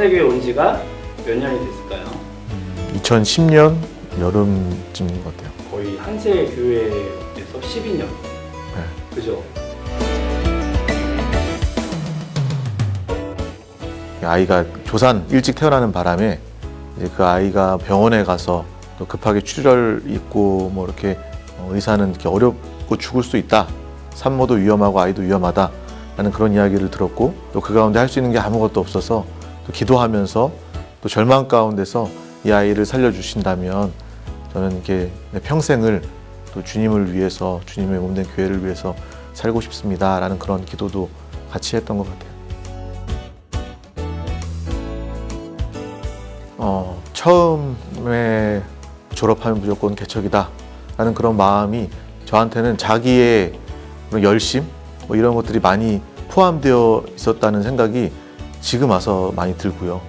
네, 한세교회 온 지가 몇 년이 됐을까요? 2010년 여름쯤인 것 같아요. 거의 한세 교회에서 12년. 네. 그죠? 아이가 조산 일찍 태어나는 바람에 이제 그 아이가 병원에 가서 또 급하게 출혈 있고 뭐 이렇게 어, 의사는 이렇게 어렵고 죽을 수 있다. 산모도 위험하고 아이도 위험하다 라는 그런 이야기를 들었고 또 그 가운데 할 수 있는 게 아무것도 없어서 또 기도하면서 또 절망 가운데서 이 아이를 살려주신다면 저는 이렇게 내 평생을 또 주님을 위해서 주님의 몸된 교회를 위해서 살고 싶습니다라는 그런 기도도 같이 했던 것 같아요. 어, 처음에 졸업하면 무조건 개척이다 라는 그런 마음이 저한테는 자기의 그런 열심 뭐 이런 것들이 많이 포함되어 있었다는 생각이 지금 와서 많이 들고요.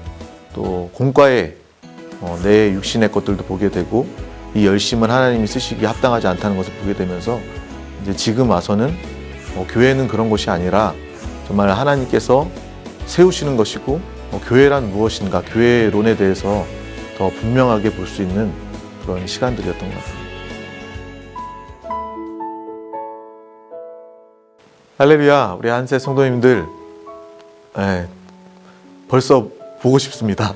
또 공과에 어, 내 육신의 것들도 보게 되고 이 열심은 하나님이 쓰시기에 합당하지 않다는 것을 보게 되면서 이제 지금 와서는 어, 교회는 그런 것이 아니라 정말 하나님께서 세우시는 것이고 어, 교회란 무엇인가 교회론에 대해서 더 분명하게 볼 수 있는 그런 시간들이었던 것 같아요. 할렐루야, 우리 한세 성도님들, 예, 벌써 보고 싶습니다.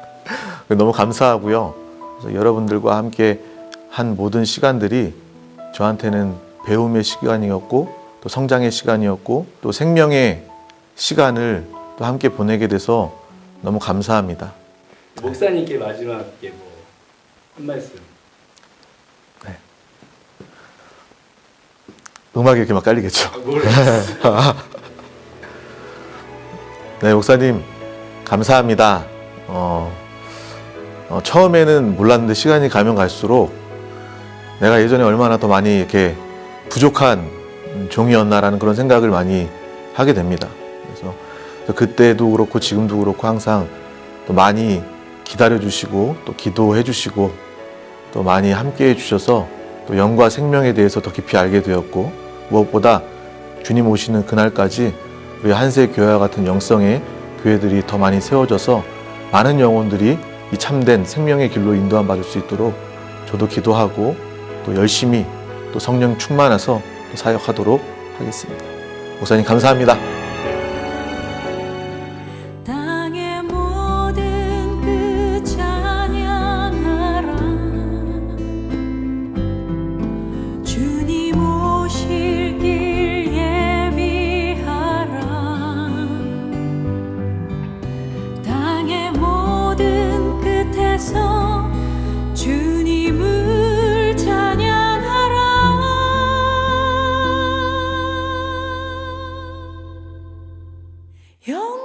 너무 감사하고요. 여러분들과 함께 한 모든 시간들이 저한테는 배움의 시간이었고, 또 성장의 시간이었고, 또 생명의 시간을 또 함께 보내게 돼서 너무 감사합니다. 목사님께 마지막에 뭐 한 말씀. 음악이 이렇게 막 깔리겠죠. 아, 뭘 네, 목사님, 감사합니다. 어, 어, 처음에는 몰랐는데 시간이 가면 갈수록 내가 예전에 얼마나 더 많이 이렇게 부족한 종이었나라는 그런 생각을 많이 하게 됩니다. 그래서 그때도 그렇고 지금도 그렇고 항상 또 많이 기다려 주시고 또 기도해 주시고 또 많이 함께 해 주셔서 또 영과 생명에 대해서 더 깊이 알게 되었고 무엇보다 주님 오시는 그날까지 우리 한세 교회와 같은 영성의 교회들이 더 많이 세워져서 많은 영혼들이 이 참된 생명의 길로 인도함 받을 수 있도록 저도 기도하고 또 열심히 또 성령 충만해서 또 사역하도록 하겠습니다. 목사님 감사합니다. jong.